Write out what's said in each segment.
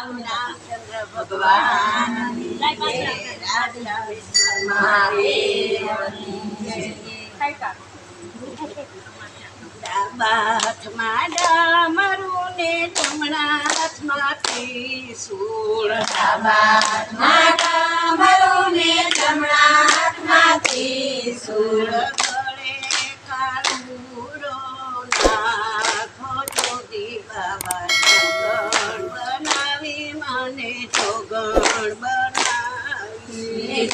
રામચંદ્ર જય. હાથમાં ડામરું ને જમણા હાથમાં ત્રિશૂળ ડાબા હાથમાં ડામરું ને જમણા હાથમાં ત્રિશૂળ જોગણ બનાવી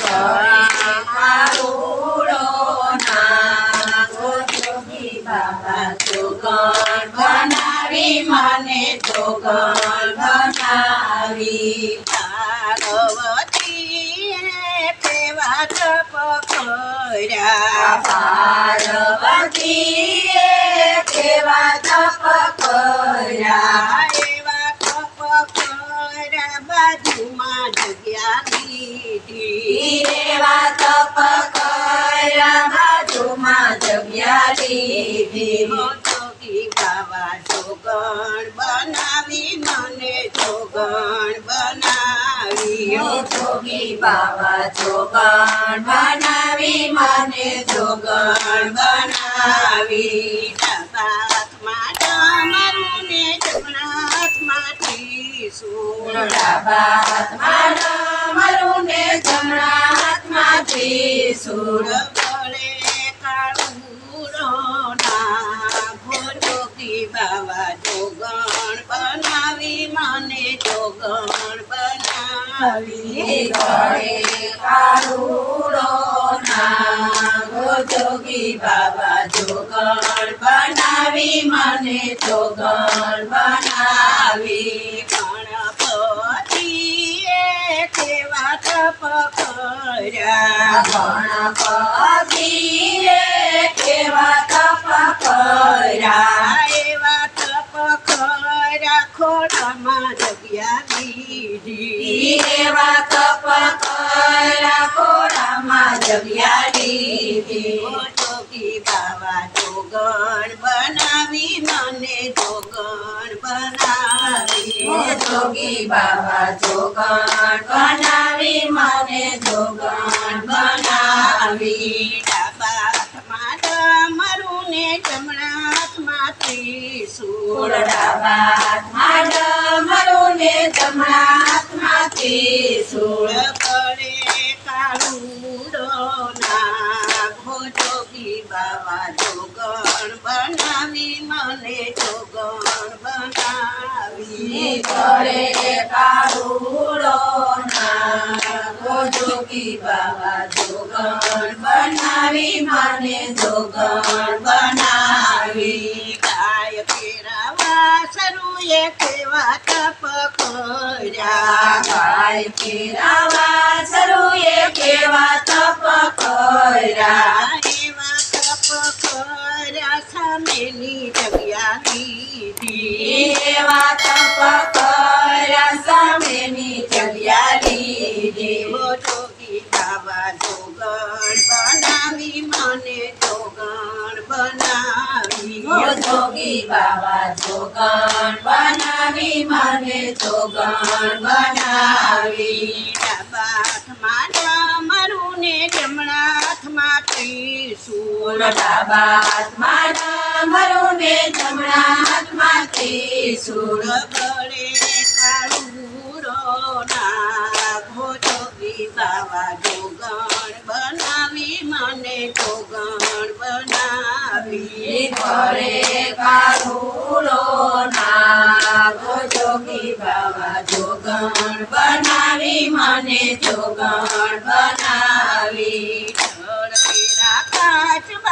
બાબા જોગણ બનાવી મને જોગણ બનાવી પાર્વતીએ તેવા તપ કર્યા પાર્વતીએ તેવા તપ કર્યા? બાજુમાં જગ્યા લીધી. બાજુમાં જગ્યા લીધી જોગી બાબા જોગણ બનાવી મને જોગણ બનાવી જોગી બાબા જોગણ બનાવી મને જોગણ બનાવી ડાબા હાથમાં ડામરું ને જમણા હાથમાં ત્રિશૂળ ડાબા હાથમાં ડામરું ને જમણા હાથમાં ત્રિશૂળ ગળે બાબા જોગણ બનાવી મને જોગણ બનાવી ગળે કાળુરો નાભો જોગી બાબા જોગણ બનાવી, મને જોગણ બનાવી. ગણપતિએ કેવા તપ કર્યા. ગણપતિએ કેવા તપ કર્યા. એવા તપ કર્યા ખોડામાં જગ્યા લીધી. એવા તપ કર્યા ખોડામાં જગ્યા જોગી બાબા જોગણ બનાવી મને જોગણ બનાવી. જોગી બાબા જોગણ બનાવી મને જોગણ બનાવી. જોગી બાબા જોગણ બનાવી મને જોગણ બનાવી. કરે કાળુડો ના જોગી બાબા જોગણ બનાવી મને જોગણ બનાવી. ગાય કેરાવા શરૂએ કેવા તપ કર્યા. ગાય કેરાવા શરૂએ કેવા તપ કર્યા. સામેની જગ્યા લીધી એવા તપ કર્યા સામેની જગ્યા લીધી જોગી બાબા જોગણ બનાવી મને જોગણ બનાવી. જોગી બાબા જોગણ બનાવી મને જોગણ બનાવી. હાથમાં ડમરું ને જમણા હાથમાં ત્રિશૂળ. ડાબા હાથમાં ડમરું ને જમણા હાથમાંથી સુર પડે. કાળુરો નાખો જોગી બાવા જોગણ બનાવી, મને જોગણ બનાવી. પડે કાળુરો નાખો જોગી બાબા જોગણ બનાવી, મને જોગણ બનાવી.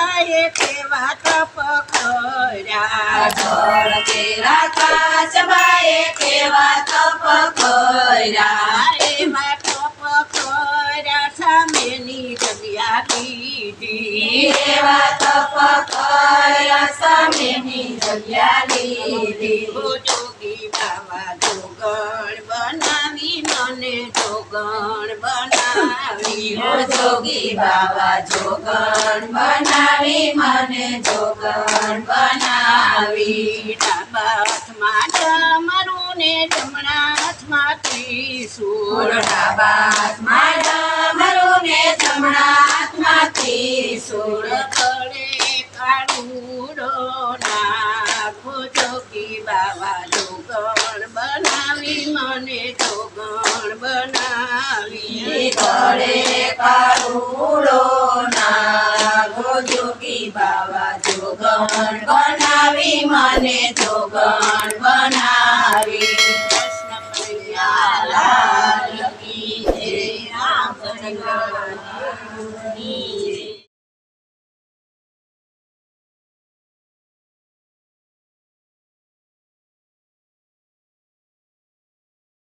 કાચબાએ કેવા તપ કર્યા ઢળકેરા કાચબાએ કેવા તપ કર્યા એવા તપ કર્યા સામેની જગ્યા લીધી. એવા તપ કર્યા સામેની જગ્યા લીધી. જોગી બાબા જોગણ બનાવી મને જોગણ બનાવી. ડાબા હાથમાં ડમરું ને જમણા હાથમાં ત્રિશુળ ડાબા હાથમાં ડમરું ને જમણા હાથમાં ત્રિશૂળ તળે કાળુડો નાખો જોગી બાબા જોગણ બનાવી મને જોગણ બનાવી તળે કાળુડો નાગો જોગી બાવા જોગણ બનાવી મને જોગણ બનાવી કૃષ્ણ કનૈયા લાલ